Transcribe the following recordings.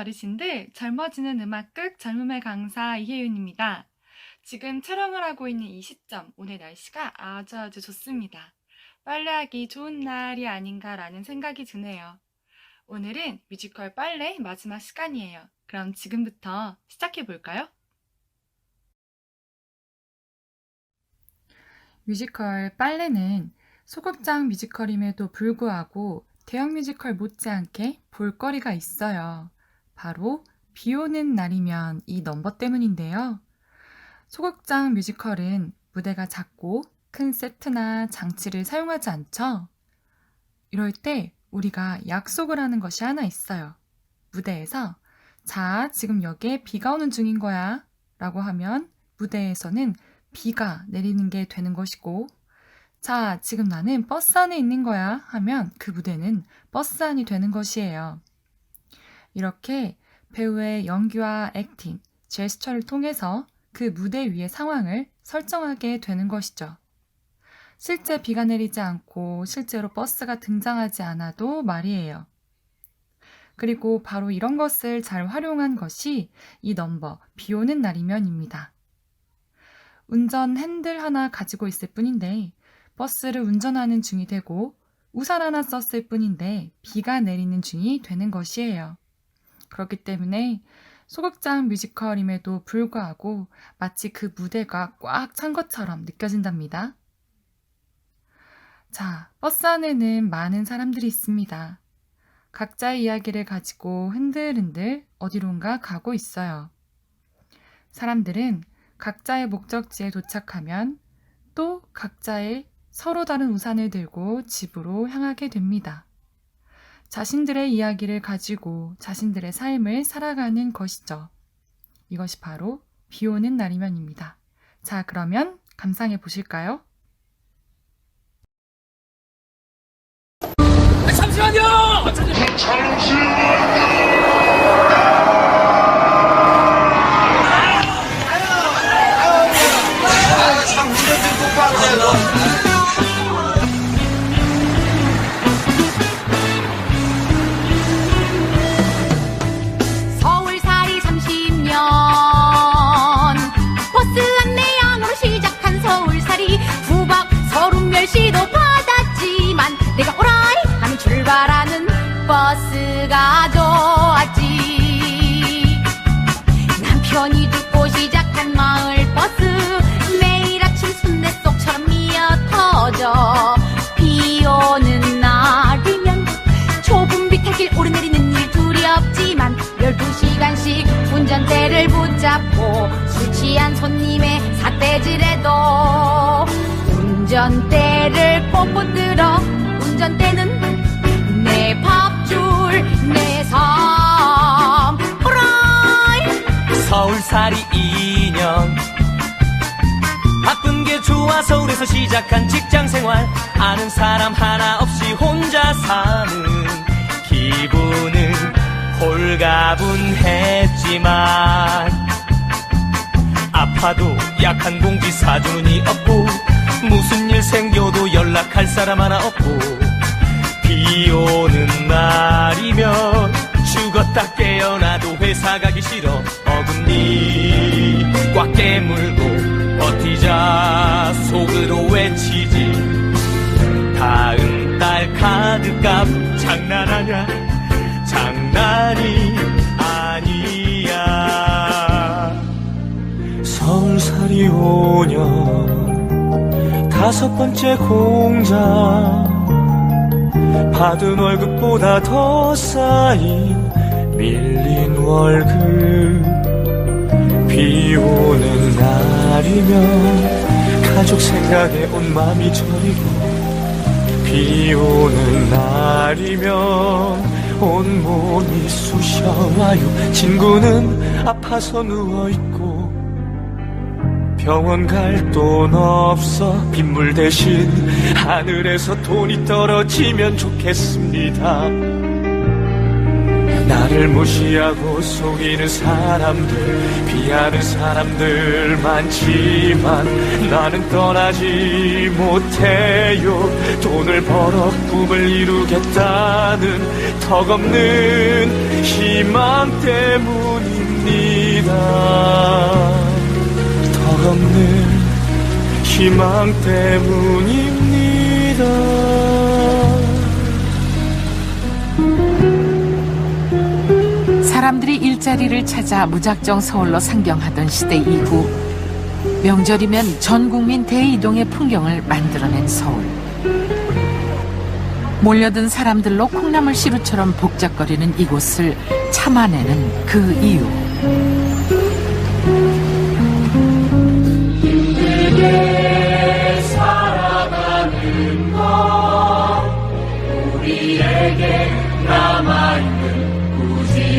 어르신들 젊어지는 음악극 젊음의 강사 이혜윤입니다. 지금 촬영을 하고 있는 이 시점, 오늘 날씨가 아주 아주 좋습니다. 빨래하기 좋은 날이 아닌가라는 생각이 드네요. 오늘은 뮤지컬 빨래 마지막 시간이에요. 그럼 지금부터 시작해 볼까요? 뮤지컬 빨래는 소극장 뮤지컬임에도 불구하고 대형 뮤지컬 못지않게 볼거리가 있어요. 바로 비 오는 날이면 이 넘버 때문인데요. 소극장 뮤지컬은 무대가 작고 큰 세트나 장치를 사용하지 않죠? 이럴 때 우리가 약속을 하는 것이 하나 있어요. 무대에서 자, 지금 여기에 비가 오는 중인 거야 라고 하면 무대에서는 비가 내리는 게 되는 것이고 자, 지금 나는 버스 안에 있는 거야 하면 그 무대는 버스 안이 되는 것이에요. 이렇게 배우의 연기와 액팅, 제스처를 통해서 그 무대 위의 상황을 설정하게 되는 것이죠. 실제 비가 내리지 않고 실제로 버스가 등장하지 않아도 말이에요. 그리고 바로 이런 것을 잘 활용한 것이 이 넘버 비 오는 날이면입니다. 운전 핸들 하나 가지고 있을 뿐인데 버스를 운전하는 중이 되고 우산 하나 썼을 뿐인데 비가 내리는 중이 되는 것이에요. 그렇기 때문에 소극장 뮤지컬임에도 불구하고 마치 그 무대가 꽉 찬 것처럼 느껴진답니다. 자, 버스 안에는 많은 사람들이 있습니다. 각자의 이야기를 가지고 흔들흔들 어디론가 가고 있어요. 사람들은 각자의 목적지에 도착하면 또 각자의 서로 다른 우산을 들고 집으로 향하게 됩니다. 자신들의 이야기를 가지고 자신들의 삶을 살아가는 것이죠. 이것이 바로 비 오는 날이면입니다. 자, 그러면 감상해 보실까요? 잠시만요! 서울살이 12시간씩 운전대를 붙잡고 술 취한 손님의 삿대질해도 운전대를 뽀뽀 들어 운전대는 내 밥줄 내 삶 호라이! 서울살이 2년 바쁜 게 좋아 서울에서 시작한 직장 생활. 아는 사람 하나 없이 혼자 사 홀가분했지만 아파도 약한 공기 사주니 없고 무슨 일 생겨도 연락할 사람 하나 없고 비 오는 날이면 죽었다 깨어나도 회사 가기 싫어 어금니 꽉 깨물고 버티자 속으로 외치지 다음 달 카드값 장난하냐 장난이 아니야. 서울살이 5년 다섯 번째 공장 받은 월급보다 더 쌓인 밀린 월급. 비 오는 날이면 가족 생각에 온 맘이 저리고 비 오는 날이면 온몸이 쑤셔와요. 친구는 아파서 누워있고 병원 갈 돈 없어 빗물 대신 하늘에서 돈이 떨어지면 좋겠습니다 나를 무시하고 속이는 사람들 비하는 사람들 많지만 나는 떠나지 못해요. 돈을 벌어 꿈을 이루겠다는 턱없는 희망 때문입니다. 턱없는 희망 때문입니다 사람들이 일자리를 찾아 무작정 서울로 상경하던 시대 이후 명절이면 전 국민 대이동의 풍경을 만들어낸 서울. 몰려든 사람들로 콩나물 시루처럼 복잡거리는 이곳을 참아내는 그 이유.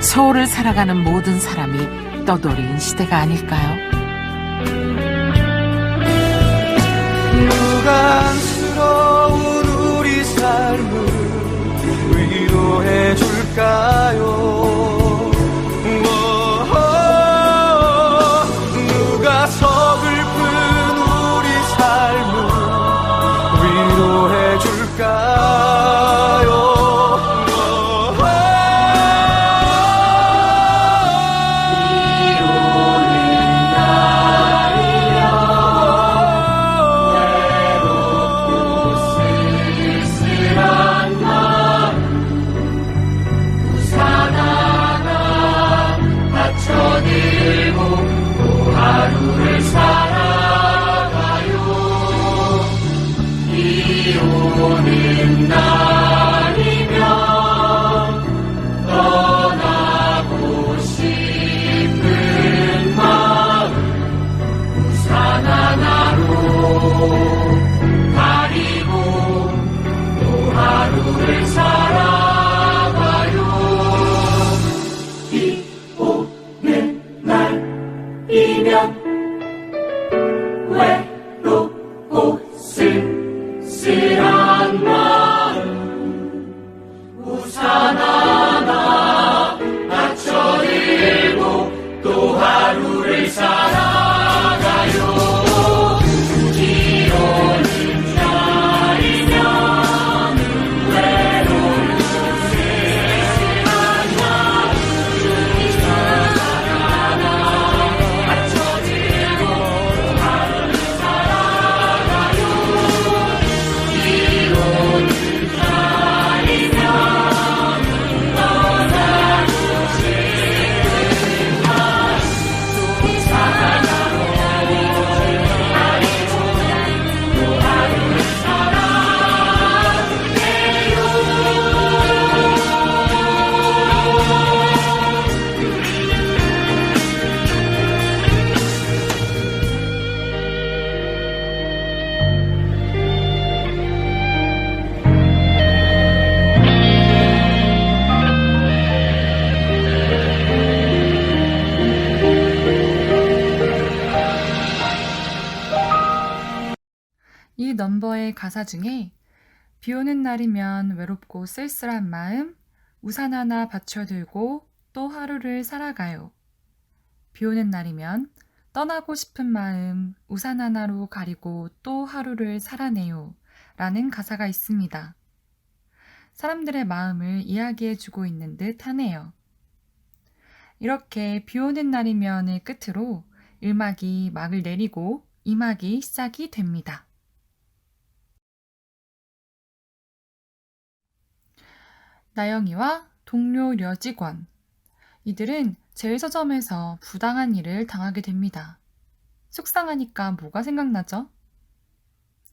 서울을 살아가는 모든 사람이 떠돌이인 시대가 아닐까요? 유감스러운 우리 삶을 위로해 줄까요? 가사 중에 비 오는 날이면 외롭고 쓸쓸한 마음, 우산 하나 받쳐들고 또 하루를 살아가요. 비 오는 날이면 떠나고 싶은 마음, 우산 하나로 가리고 또 하루를 살아내요. 라는 가사가 있습니다. 사람들의 마음을 이야기해 주고 있는 듯 하네요. 이렇게 비 오는 날이면을 끝으로 1막이 막을 내리고 2막이 시작이 됩니다. 나영이와 동료 여직원. 이들은 제일 서점에서 부당한 일을 당하게 됩니다. 속상하니까 뭐가 생각나죠?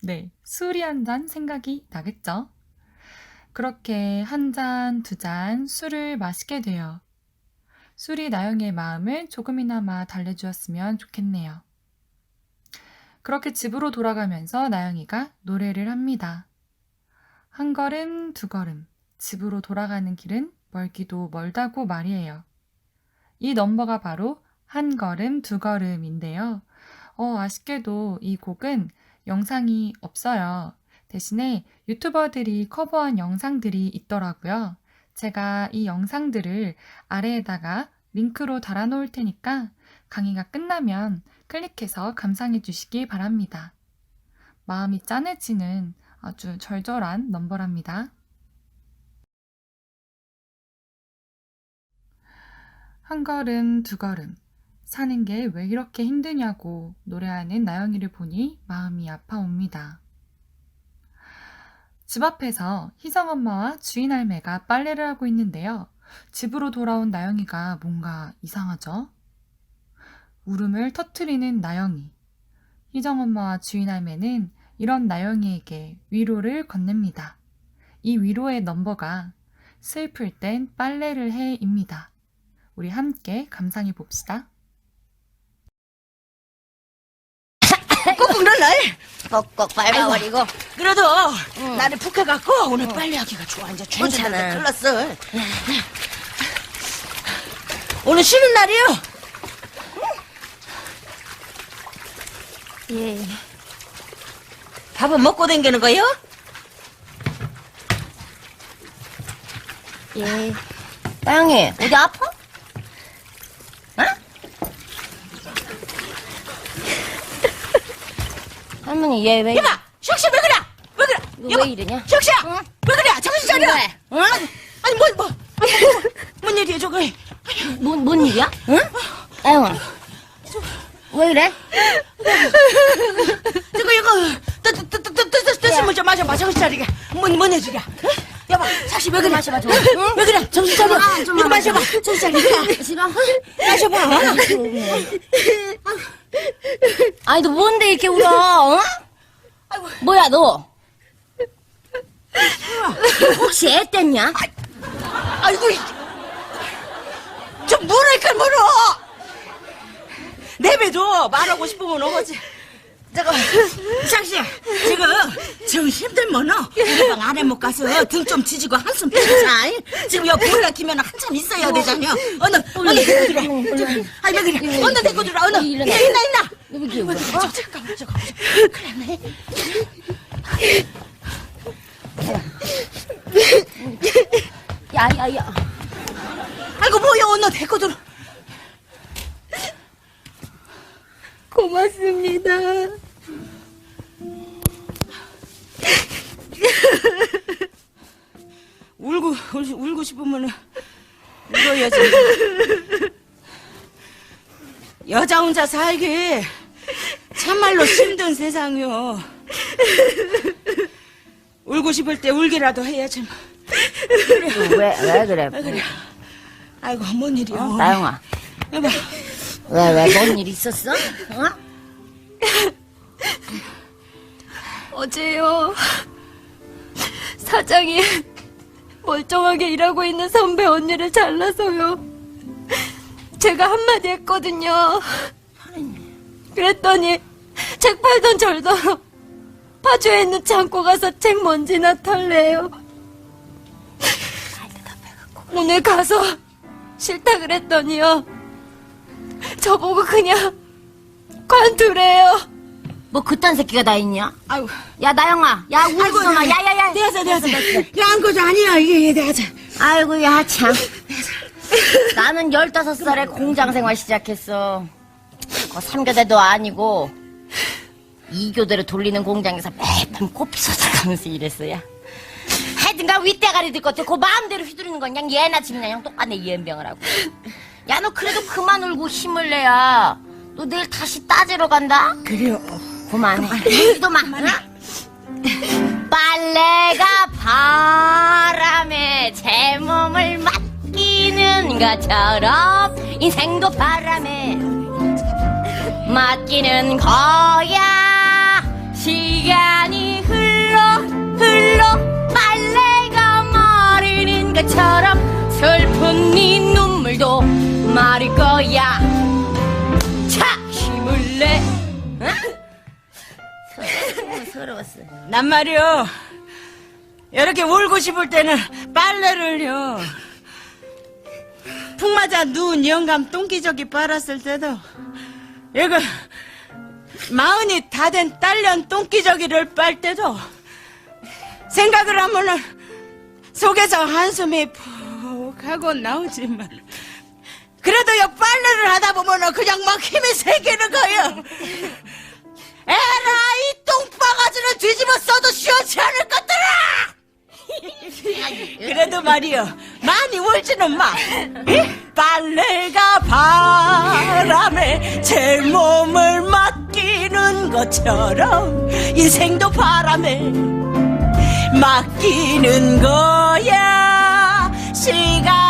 네, 술이 한 잔 생각이 나겠죠? 그렇게 한 잔, 두 잔 술을 마시게 돼요. 술이 나영이의 마음을 조금이나마 달래주었으면 좋겠네요. 그렇게 집으로 돌아가면서 나영이가 노래를 합니다. 한 걸음, 두 걸음, 집으로 돌아가는 길은 멀기도 멀다고 말이에요. 이 넘버가 바로 한 걸음, 두 걸음인데요. 어, 아쉽게도 이 곡은 영상이 없어요. 대신에 유튜버들이 커버한 영상들이 있더라고요. 제가 이 영상들을 아래에다가 링크로 달아놓을 테니까 강의가 끝나면 클릭해서 감상해 주시기 바랍니다. 마음이 짠해지는 아주 절절한 넘버랍니다. 한 걸음, 두 걸음. 사는 게 왜 이렇게 힘드냐고 노래하는 나영이를 보니 마음이 아파옵니다. 집 앞에서 희정 엄마와 주인 할매가 빨래를 하고 있는데요. 집으로 돌아온 나영이가 뭔가 이상하죠? 울음을 터트리는 나영이. 희정 엄마와 주인 할매는 이런 나영이에게 위로를 건넵니다. 이 위로의 넘버가 슬플 땐 빨래를 해입니다. 우리 함께 감상해 봅시다. 꾹꾹 눌러. 꼭꼭 밟아버리고 그래도 나를 푹 해갖고 오늘 빨래하기가 좋아. 이제 괜찮아. 괜찮아. 클났어. 오늘 쉬는 날이요. 예 밥은 먹고 댕기는 거요? 예. 땅이 어디 아파? 할머니 얘 왜? 이봐, 슉씨 왜 그래? 왜 그래? 이거 왜 이러냐? 슉씨야, 응? 왜 그래? 정신 차려. 왜? 응? 아니 뭐 뭐? 뭔 일이야 저거? 뭔, 뭔 일이야? 응? 아영아 왜 이래? 저거 이거 뜨뜨뜨뜨뜨뜨 먼저 마셔 봐 정신 차리게. 뭔 뭔 일이야? 응? 여보, 샥씨 왜 그래? 마셔봐, 좀. 응? 왜 그래? 정신 차려. 아, 좀 이거 마셔봐. 마셔봐. 정신 차리게. 싫어? 마셔봐. 아니 너 뭔데 이렇게 울어? 어? 뭐야 너? 혹시 애 뗐냐? 아이고, 이- 좀 뭐랄까 뭐로. 내배도 말하고 싶으면 오거지. 저거, 샥씨, 지금 정 힘들면은 우리 방 안에 못 가서 등 좀 지지고 한숨 빼자. 지금 여기 보일러 키면 한참 있어야 되잖여. 어느, 어느 데리고 들어. 아이, 왜 그래? 어느 데리고 들어, 어느. 있나. 있나, 울어? 저, 잠깐만, 잠깐만. 큰일 났네. 야야야 아이고, 뭐야, 어느 데리고 들어. 고맙습니다 울고 울- 울고 싶으면 울어야지. 여자 혼자 살기 참말로 힘든 세상이요. 울고 싶을 때 울기라도 해야지. 왜왜 그래 왜 그래? 아이고 뭔 일이야? 나영아 여봐. 왜 왜 뭔 일 있었어? 어? 어제요. 사장이 멀쩡하게 일하고 있는 선배 언니를 잘라서요. 제가 한마디 했거든요. 그랬더니 책 팔던 절더러 파주에 있는 창고 가서 책 먼지나 털래요. 오늘 가서 싫다 그랬더니요. 저보고 그냥 관두래요. 뭐 그딴 새끼가 다 있냐? 아이고. 야 나영아. 야 울지 마 야야야. 내서 내서. 야한 거지 아니야 이게. 내서. 아이고 야 참. 나는 열다섯 살에 공장 생활 시작했어. 그 삼교대도 아니고 이교대로 돌리는 공장에서 매번 코피 쏟아가면서 일했어야 하여튼간 윗대가리 들것 같아 그 마음대로 휘두르는 건 그냥 예나 집이나 형 똑같네 이연병을 하고. 야 너 그래도 그만 울고 힘을 내야 너 내일 다시 따지러 간다? 그래요. 그만해. 응? 빨래가 바람에 제 몸을 맡기는 것처럼 인생도 바람에 맡기는 거야. 시간이 흘러 흘러 빨래가 마르는 것처럼 슬픈 네 눈물도 말일 거야. 자 힘을 내 서러웠어. 난 말이요. 이렇게 울고 싶을 때는 빨래를요. 푹 맞아 누운 영감 똥기저귀 빨았을 때도 이거 마흔이 다 된 딸년 똥기저귀를 빨 때도 생각을 하면은 속에서 한숨이 푹 하고 나오지만 그래도 요 빨래를 하다 보면은 그냥 막 힘이 생기는 거예요. 에라 이 똥바가지를 뒤집어 써도 시원치 않을 것들아! 그래도 말이요 많이 울지는 마. 이? 빨래가 바람에 제 몸을 맡기는 것처럼 인생도 바람에 맡기는 거야. 시간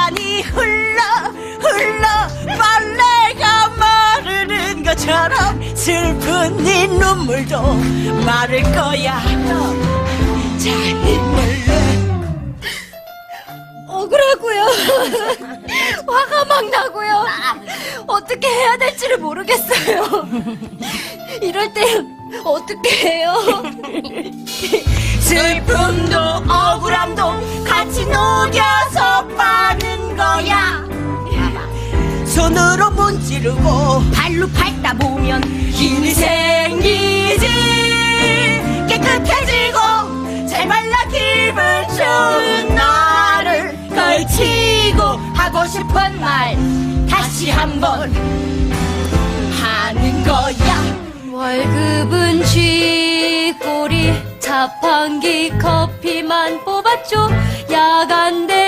것처럼 슬픈 네 눈물도 마를 거야 자 힘을 내 억울하고요. 화가 막 나고요. 어떻게 해야 될지를 모르겠어요. 이럴 땐 어떻게 해요? 슬픔도 억울함도 같이 녹여서 빠는 거야 손으로 문지르고 발로 밟다 보면 힘이 생기지. 깨끗해지고 잘 말라 기분 좋은 나를 걸치고 하고 싶은 말 다시 한번 하는 거야. 월급은 쥐꼬리 자판기 커피만 뽑았죠. 야간 대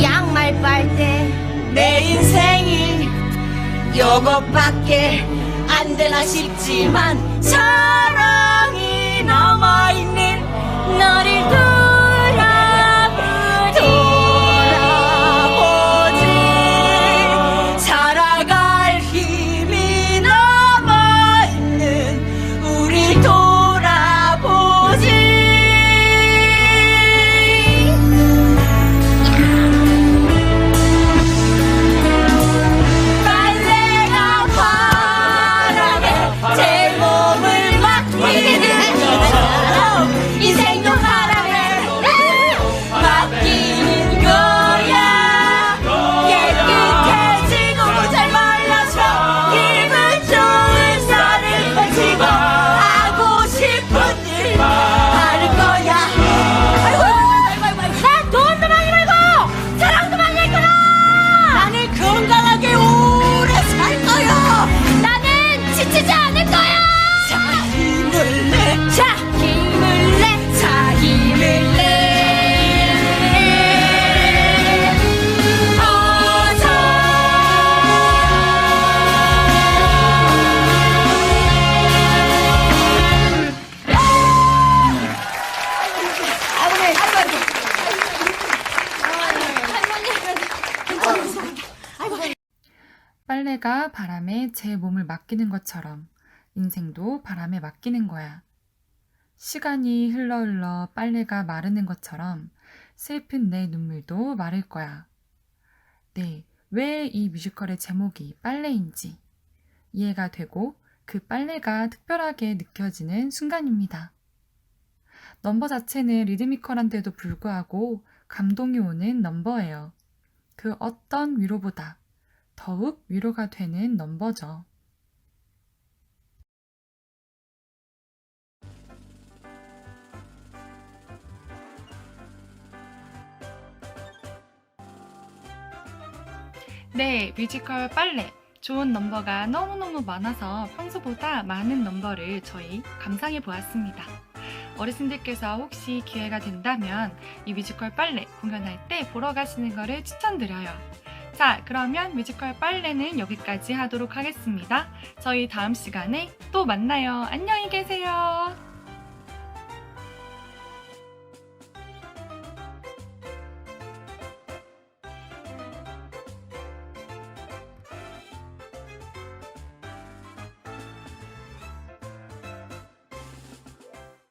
양말 빨때 내 인생이 요것밖에 안 되나 싶지만 사랑이 남아있는 너를 바람에 제 몸을 맡기는 것처럼 인생도 바람에 맡기는 거야. 시간이 흘러 흘러 빨래가 마르는 것처럼 슬픈 내 눈물도 마를 거야. 네, 왜 이 뮤지컬의 제목이 빨래인지 이해가 되고 그 빨래가 특별하게 느껴지는 순간입니다. 넘버 자체는 리드미컬한데도 불구하고 감동이 오는 넘버예요. 그 어떤 위로보다 더욱 위로가 되는 넘버죠. 네, 뮤지컬 빨래. 좋은 넘버가 너무너무 많아서 평소보다 많은 넘버를 저희 감상해 보았습니다. 어르신들께서 혹시 기회가 된다면 이 뮤지컬 빨래 공연할 때 보러 가시는 것을 추천드려요. 자, 그러면 뮤지컬 빨래는 여기까지 하도록 하겠습니다. 저희 다음 시간에 또 만나요. 안녕히 계세요.